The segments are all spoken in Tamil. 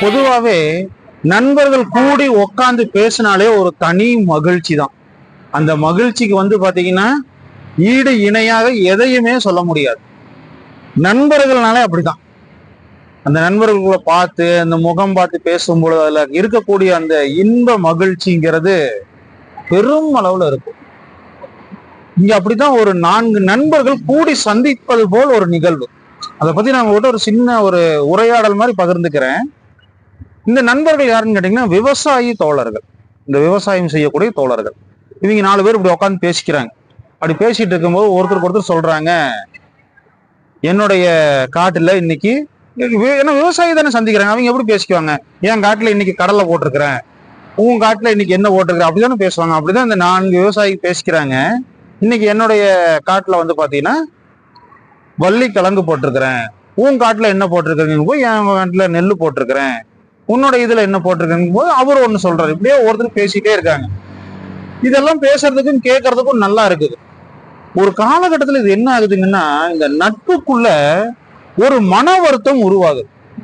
பொதுவாகவே நண்பர்கள் கூடி உக்காந்து பேசினாலே ஒரு தனி மகிழ்ச்சி தான் அந்த மகிழ்ச்சிக்கு வந்து பார்த்தீங்கன்னா ஈடு இணையாக எதையுமே சொல்ல முடியாது. நண்பர்கள்னாலே அப்படிதான். அந்த நண்பர்களை பார்த்து அந்த முகம் பார்த்து பேசும்பொழுது அதில் இருக்கக்கூடிய அந்த இன்ப மகிழ்ச்சிங்கிறது பெரும் அளவில் இருக்கும். இங்க அப்படிதான் ஒரு நான்கு நண்பர்கள் கூடி சந்திப்பது போல் ஒரு நிகழ்வு. அதை பத்தி நான் உங்கள்கிட்ட ஒரு சின்ன ஒரு உரையாடல் மாதிரி பகிர்ந்துக்கிறேன். இந்த நண்பர்கள் யாருன்னு கேட்டீங்கன்னா விவசாயி தோழர்கள். இந்த விவசாயம் செய்யக்கூடிய தோழர்கள். இவங்க நாலு பேர் இப்படி உட்காந்து பேசிக்கிறாங்க. அப்படி பேசிட்டு இருக்கும்போது ஒருத்தருக்கு ஒருத்தர் சொல்றாங்க என்னுடைய காட்டுல இன்னைக்கு ஏன்னா விவசாயி தானே சந்திக்கிறாங்க. அவங்க எப்படி பேசிக்குவாங்க? என் காட்டுல இன்னைக்கு கடலை போட்டிருக்கிறேன். உன் காட்டுல இன்னைக்கு என்ன போட்டிருக்கிறேன் அப்படிதானே பேசுவாங்க. அப்படிதான் இந்த நான்கு விவசாயி பேசிக்கிறாங்க. இன்னைக்கு என்னுடைய காட்டுல வந்து பாத்தீங்கன்னா வள்ளி கிழங்கு போட்டிருக்கிறேன். உன் காட்டுல என்ன போட்டிருக்கிறீங்க போய் என் காட்டுல நெல் போட்டிருக்கிறேன். உன்னோட இதுல என்ன போட்டிருக்கீங்க போது அவர் ஒண்ணு சொல்றாரு. இப்படியே ஒருத்தர் பேசிட்டே இருக்காங்க. இதெல்லாம் பேசுறதுக்கும் கேட்கறதுக்கும் நல்லா இருக்குது. ஒரு காலகட்டத்தில் இது என்ன ஆகுதுங்கன்னா இந்த நட்புக்குள்ள ஒரு மன வருத்தம் உருவாகுது.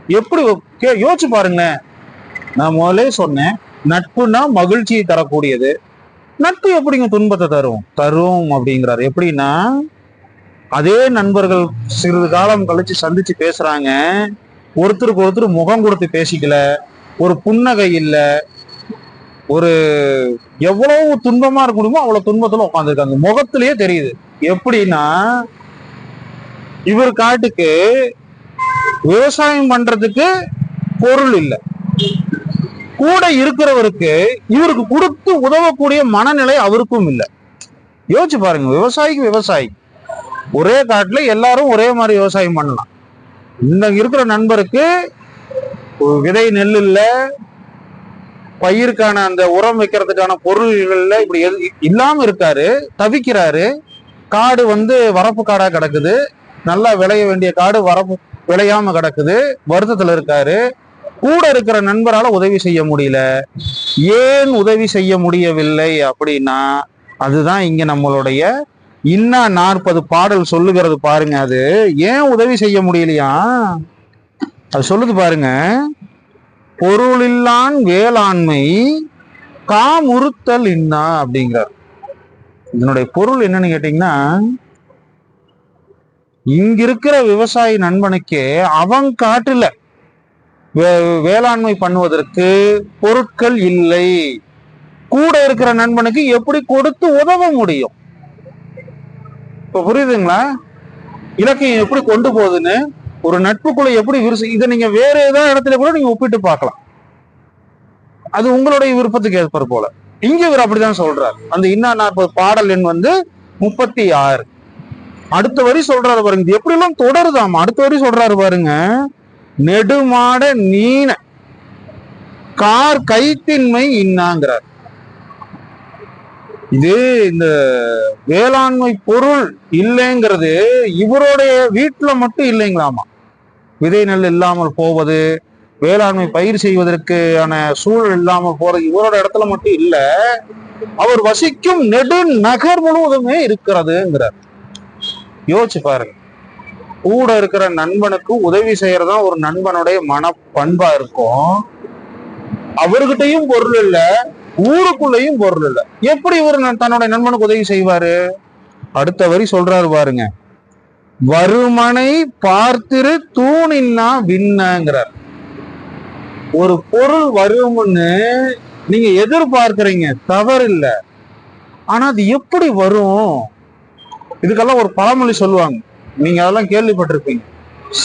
எப்படி கே- யோசிச்சு பாருங்களேன். நான் முதல்ல சொன்னேன் நட்புனா மகிழ்ச்சியை தரக்கூடியது. நட்பு எப்படிங்க துன்பத்தை தரும்? தரும் அப்படிங்கிறாரு. எப்படின்னா அதே நண்பர்கள் சிறிது காலம் கழிச்சு சந்திச்சு பேசுறாங்க. ஒருத்தருக்கு ஒருத்தர் முகம் கொடுத்து பேசிக்கல ஒரு புன்னகை இல்ல ஒரு எவ்வளவு துன்பமா இருக்க முடியுமோ அவ்வளவு துன்பத்துல உட்காந்துருக்காங்க முகத்திலேயே தெரியுது. எப்படின்னா இவர் காட்டுக்கு விவசாயம் பண்றதுக்கு பொருள் இல்லை. கூட இருக்கிறவருக்கு இவருக்கு கொடுத்து உதவக்கூடிய மனநிலை அவருக்கும் இல்லை. யோசிச்சு பாருங்க விவசாயிக்கு விவசாயி. ஒரே காட்டுல எல்லாரும் ஒரே மாதிரி விவசாயம் பண்ணலாம். இந்த இருக்கிற நண்பருக்கு விதை நெல் இல்லை பயிருக்கான அந்த உரம் வைக்கிறதுக்கான பொருள்கள்ல இப்படி எது இல்லாம இருக்காரு தவிக்கிறாரு. காடு வந்து வரப்பு காடா கிடக்குது. நல்லா விளைய வேண்டிய காடு வரப்பு விளையாம கிடக்குது. வருத்தத்துல இருக்காரு. கூட இருக்கிற நண்பரால உதவி செய்ய முடியல. ஏன் உதவி செய்ய முடியவில்லை அப்படின்னா அதுதான் இங்க நம்மளுடைய இன்னா நாற்பது பாடல் சொல்லுகிறது பாருங்க அது. ஏன் உதவி செய்ய முடியலையா? அது சொல்லுது பாருங்க. பொருளில்லான் வேளாண்மை காமுறுத்தல் இன்னா அப்படிங்கிறார். இதனுடைய பொருள் என்னன்னு கேட்டீங்கன்னா இங்க இருக்கிற விவசாயி நண்பனுக்கு அவன் காட்டுல வே- வேளாண்மை பண்ணுவதற்கு பொருட்கள் இல்லை. கூட இருக்கிற நண்பனுக்கு எப்படி கொடுத்து உதவ முடியும்? இப்ப புரியுதுங்களா? இலக்கியம் எப்படி கொண்டு போகுதுன்னு ஒரு நட்புக்குள்ள எப்படி விரிசு இதை நீங்க வேற ஏதாவது இடத்துல கூட நீங்க ஒப்பிட்டு பார்க்கலாம். அது உங்களுடைய விருப்பத்துக்கு ஏற்பர் போல. இங்க இவர் அப்படிதான் சொல்றாரு. அந்த இன்னா நாற்பது பாடல் எண் வந்து முப்பத்தி ஆறு. அடுத்த வரி சொல்றாரு பாருங்க. இது எப்படி எல்லாம் தொடருதாம்? அடுத்த வரி சொல்றாரு பாருங்க. நெடுமாட நீன. கார் கைத்தின்மை இன்னாங்கிறார். இது இந்த வேளாண்மை பொருள் இல்லைங்கிறது இவருடைய வீட்டுல மட்டும் இல்லைங்களாமா? விதை நெல் இல்லாமல் போவது வேளாண்மை பயிர் செய்வதற்கான சூழல் இல்லாமல் போறது இவரோட இடத்துல மட்டும் இல்ல அவர் வசிக்கும் நெடு நகர் முழுவதுமே இருக்கிறதுங்கிறார். யோசிச்சு பாருங்க. கூட இருக்கிற நண்பனுக்கு உதவி செய்யறதா ஒரு நண்பனுடைய மன பண்பா இருக்கும். அவர்கிட்டயும் பொருள் இல்ல ஊருக்குள்ளேயும் பொருள் இல்ல. எப்படி இவர் தன்னோட தன்னுடைய நண்பனுக்கு உதவி செய்வாரு? அடுத்த வரி சொல்றாரு பாருங்க. வருமனை பார்த்திரு தூணின்னா விண்ணங்கிறார். ஒரு பொருள் வரும்னு நீங்க எதிர்பார்க்கிறீங்க தவறு இல்ல ஆனா அது எப்படி வரும்? இதுக்கெல்லாம் ஒரு பழமொழி சொல்லுவாங்க. நீங்க அதெல்லாம் கேள்விப்பட்டிருப்பீங்க.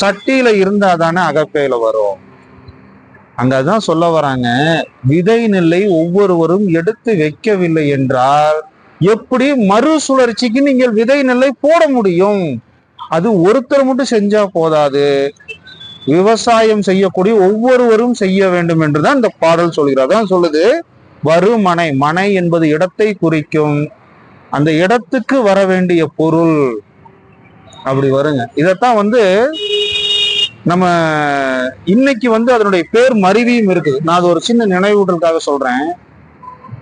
சட்டியில இருந்தா தானே அகப்பையில வரும். அங்கதான் சொல்ல வராங்க விதை நெல்லை ஒவ்வொருவரும் எடுத்து வைக்கவில்லை என்றால் எப்படி மறுசுழற்சிக்கு நீங்கள் விதை நெல்லை போட முடியும்? அது ஒருத்தர் மட்டும் செஞ்சா போதாது. விவசாயம் செய்யக்கூடிய ஒவ்வொருவரும் செய்ய வேண்டும் என்றுதான் இந்த பாடல் சொல்கிறார் அதான் சொல்லுது வருமனை மனை என்பது இடத்தை குறிக்கும். அந்த இடத்துக்கு வர வேண்டிய பொருள். அப்படி வருங்க. இதைத்தான் வந்து நம்ம இன்னைக்கு வந்து அதனுடைய பேர் மருவியும் இருக்குது. நான் அது ஒரு சின்ன நினைவூட்டலுக்காக சொல்றேன்.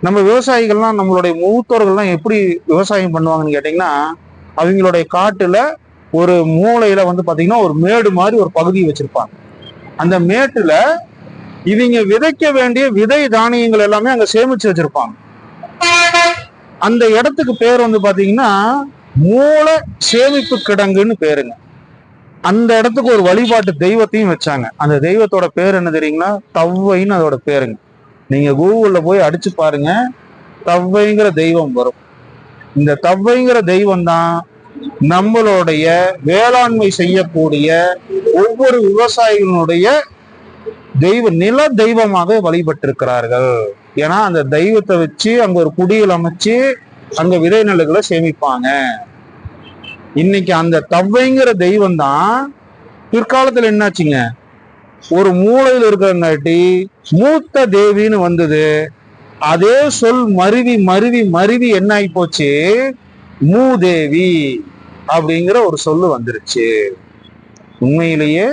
நம்ம விவசாயிகள்லாம் நம்மளுடைய மூத்தோர்கள்லாம் எப்படி விவசாயம் பண்ணுவாங்கன்னு கேட்டிங்கன்னா அவங்களுடைய காட்டுல ஒரு மூளையில வந்து பாத்தீங்கன்னா ஒரு மேடு மாதிரி ஒரு பகுதி வச்சிருப்பாங்க. அந்த மேட்டுல இவங்க விதைக்க வேண்டிய விதை தானியங்கள் எல்லாமே அங்க சேமிச்சு வச்சிருப்பாங்க. அந்த இடத்துக்கு பேர் வந்து பாத்தீங்கன்னா மூளை சேமிப்பு கிடங்குன்னு பேருங்க. அந்த இடத்துக்கு ஒரு வழிபாட்டு தெய்வத்தையும் வச்சாங்க. அந்த தெய்வத்தோட பேர் என்ன தெரியுங்களா? தவ்வைன்னு அதோட பேருங்க. நீங்க கூகுள்ல போய் அடிச்சு பாருங்க. தவ்வைங்கிற தெய்வம் வரும். இந்த தவ்வைங்கிற தெய்வம் தான் நம்மளுடைய வேளாண்மை செய்யக்கூடிய ஒவ்வொரு விவசாயிகளுடைய தெய்வ நில தெய்வமாக வழிபட்டிருக்கிறார்கள். ஏன்னா அந்த தெய்வத்தை வச்சு அங்க ஒரு குடியில் அமைச்சு அங்க விதை நெல்லுகளை சேமிப்பாங்க. இன்னைக்கு அந்த தவ்வைங்கிற தெய்வம் தான் பிற்காலத்துல என்னாச்சுங்க? ஒரு மூலையில் இருக்கிறங்காட்டி மூத்த தேவின்னு வந்தது. அதே சொல் மருவி மருவி மருவி என்ன ஆகி போச்சு? மூதேவி அப்படிங்கிற ஒரு சொல்லு வந்துருச்சு. உண்மையிலேயே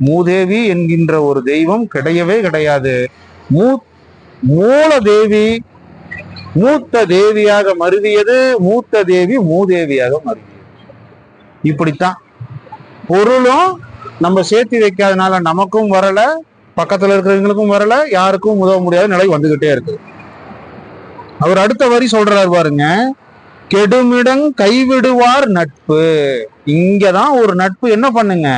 மூதேவி என்கின்ற ஒரு தெய்வம் கிடையவே கிடையாது. மூ மூல தேவி மூத்த தேவியாக மருவியது மூத்த தேவி மூதேவியாக மருவியது. இப்படித்தான். பொருளும் நம்ம சேர்த்து வைக்காதனால நமக்கும் வரல பக்கத்துல இருக்கிறவங்களுக்கும் வரல யாருக்கும் உதவ முடியாத நிலை வந்துகிட்டே இருக்கு. அவர் அடுத்த வரி சொல்றாரு பாருங்க கெடுமிடங் கைவிடுவார் நட்பு. இங்கதான் ஒரு நட்பு என்ன பண்ணுங்க?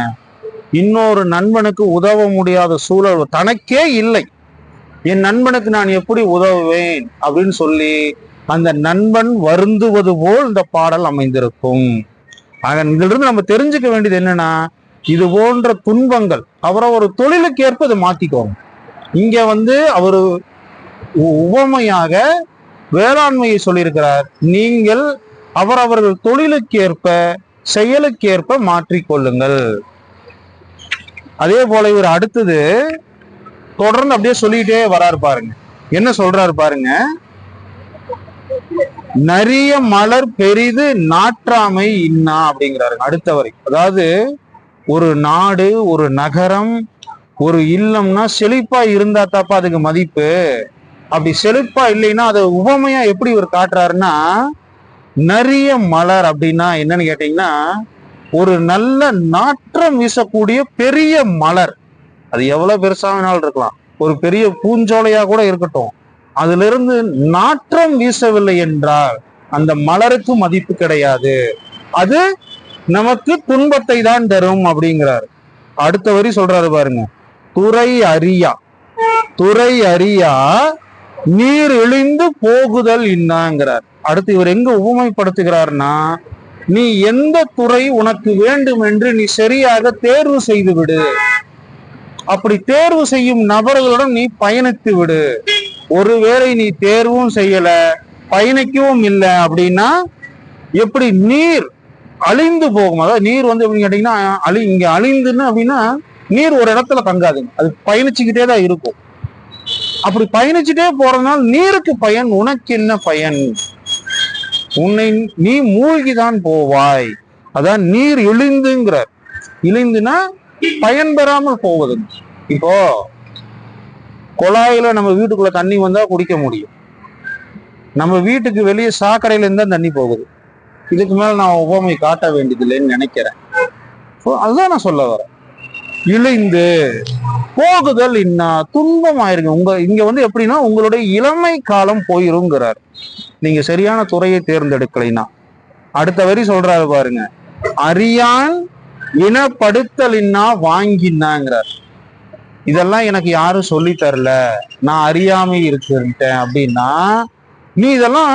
இன்னொரு நண்பனுக்கு உதவ முடியாத சூழல் தனக்கே இல்லை. என் நண்பனுக்கு நான் எப்படி உதவுவேன்? அப்படின்னு சொல்லி அந்த நண்பன் வருந்துவது போல் இந்த பாடல் அமைந்திருக்கும். ஆக இதிலிருந்து நம்ம தெரிஞ்சுக்க வேண்டியது என்னன்னா இது போன்ற துன்பங்கள் அவரவர் தொழிலுக்கு ஏற்ப இதை மாத்திக்கோங்க. இங்க வந்து அவரு உவமையாக வேளாண்மையை சொல்லியிருக்கிறார். நீங்கள் அவரவர்கள் தொழிலுக்கேற்ப செயலுக்கேற்ப மாற்றிக்கொள்ளுங்கள். அதே போல இவர் அடுத்தது தொடர்ந்து அப்படியே சொல்லிட்டே வராரு பாருங்க. என்ன சொல்றாரு பாருங்க? நிறைய மலர் பெரிது நாற்றாமை இன்னா அப்படிங்கிறாரு அடுத்த வரை. அதாவது ஒரு நாடு ஒரு நகரம் ஒரு இல்லம்னா செழிப்பா இருந்தா தாப்பா அதுக்கு மதிப்பு. அப்படி செழிப்பா இல்லைன்னா அதை உவமையா எப்படி இவர் காட்டுறாருன்னா நிறைய மலர் அப்படின்னா என்னன்னு கேட்டீங்கன்னா ஒரு நல்ல நாற்றம் வீசக்கூடிய பெரிய மலர். அது எவ்வளவு பெருசாக வேணாலும் இருக்கலாம். ஒரு பெரிய பூஞ்சோலையா கூட இருக்கட்டும். அதுல இருந்து நாற்றம் வீசவில்லை என்றால் அந்த மலருக்கு மதிப்பு கிடையாது. அது நமக்கு துன்பத்தை தான் தரும் அப்படிங்கிறார். அடுத்த வரி சொல்றாரு பாருங்க. துறை அறியா. துறை அறியா நீர் இழிந்து போகுதல் இன்னாங்கிறார். அடுத்து இவர் எங்க உபமைப்படுத்துகிறார்னா நீ எந்த துறை உனக்கு வேண்டும் என்று நீ சரியாக தேர்வு செய்து விடு அப்படி தேர்வு செய்யும் நபர்களுடன் நீ பயணித்து விடு ஒருவேளை நீ தேர்வும் செய்யல பயணிக்கவும் இல்லை அப்படின்னா எப்படி நீர் அழிந்து போகும்? அதாவது நீர் வந்து எப்படின்னு கேட்டீங்கன்னா அழி இங்க அழிந்துன்னு அப்படின்னா நீர் ஒரு இடத்துல தங்காதுங்க அது பயணிச்சுக்கிட்டே தான் இருக்கும். அப்படி பயணிச்சுட்டே போறதுனால நீருக்கு பயன் உனக்கு என்ன பயன்? உன்னை நீ மூழ்கிதான் போவாய். அதான் நீர் இழிந்துங்கிறார் இழிந்துனா பயன் பெறாமல் போவது இப்போ குழாயில நம்ம வீட்டுக்குள்ள தண்ணி வந்தா குடிக்க முடியும். நம்ம வீட்டுக்கு வெளியே சாக்கடையில தான் தண்ணி போகுது. இதுக்கு மேல நான் உபமை காட்ட வேண்டியதில்லைன்னு நினைக்கிறேன். ஸோ அதுதான் நான் சொல்ல வரேன். இழிந்து போகுதல் இன்னா துன்பம் ஆயிருங்க. உங்க இங்க வந்து எப்படின்னா உங்களுடைய இளமை காலம் போயிருங்கிறார். நீங்க சரியான துறையை தேர்ந்தெடுக்கலைன்னா. அடுத்த வரி சொல்றாரு பாருங்க. அறியான் இனப்படுத்தலின்னா வாங்கினாங்கிறார். இதெல்லாம் எனக்கு யாரும் சொல்லி தரல. நான் அறியாமை இருக்கிட்டேன் அப்படின்னா நீ இதெல்லாம்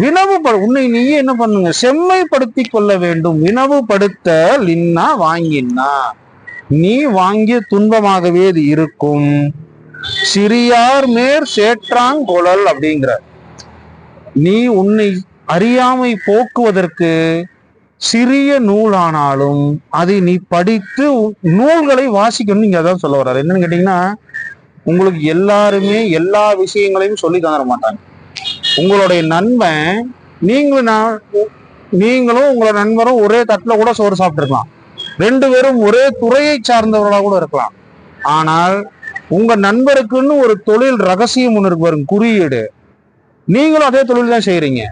வினவுபடு உன்னை நீயே என்ன பண்ணுங்க? செம்மைப்படுத்தி கொள்ள வேண்டும். வினவுபடுத்த இன்னா வாங்கினா நீ வாங்கிய துன்பமாகவே இது இருக்கும். சிறியார் மேற் சேற்றாங்குழல் அப்படிங்கிற. நீ உன்னை அறியாமை போக்குவதற்கு சிறிய நூலானாலும் அதை நீ படித்து நூல்களை வாசிக்கணும் நீங்க அதான் சொல்ல வர்றாரு. என்னன்னு கேட்டீங்கன்னா உங்களுக்கு எல்லாருமே எல்லா விஷயங்களையும் சொல்லி தந்துட மாட்டாங்க. உங்களுடைய நண்பன் நீங்களும் நான் நீங்களும் உங்களோட நண்பரும் ஒரே தட்டில் கூட சோறு சாப்பிட்டுருக்கலாம். ரெண்டு பேரும் ஒரே துறையை சார்ந்தவர்களாக கூட இருக்கலாம். ஆனால் உங்க நண்பருக்குன்னு ஒரு தொழில் ரகசியம் ஒன்று இருக்கு பாருங்க குறியீடு. நீங்களும் அதே தொழில் தான் செய்யறீங்க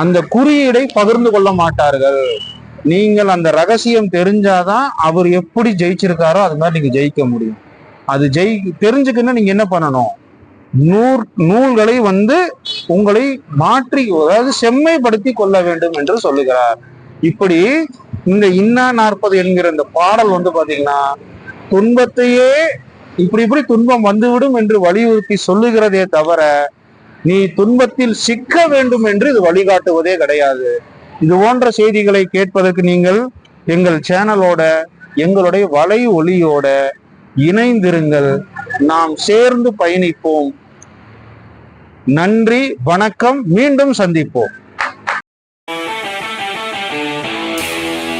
அந்த குறியீடை பகிர்ந்து கொள்ள மாட்டார்கள். நீங்கள் அந்த ரகசியம் தெரிஞ்சாதான் அவர் எப்படி ஜெயிச்சிருக்காரோ அது மாதிரி நீங்க ஜெயிக்க முடியும். அது ஜெயி தெரிஞ்சுக்குன்னா நீங்க என்ன பண்ணணும்? நூற் நூல்களை வந்து உங்களை மாற்றி அதாவது செம்மைப்படுத்தி கொள்ள வேண்டும் என்று சொல்லுகிறார். இப்படி இந்த இன்னா நாற்பது என்கிற இந்த பாடல் வந்து பாத்தீங்கன்னா துன்பத்தையே இப்படி இப்படி துன்பம் வந்துவிடும் என்று வலியுறுத்தி சொல்லுகிறதே தவிர நீ துன்பத்தில் சிக்க வேண்டும் என்று இது வழிகாட்டுவதே கிடையாது. இது போன்ற செய்திகளை கேட்பதற்கு நீங்கள் எங்கள் சேனலோட எங்களுடைய வலை ஒளியோட இணைந்திருங்கள். நாம் சேர்ந்து பயணிப்போம். நன்றி வணக்கம். மீண்டும் சந்திப்போம்.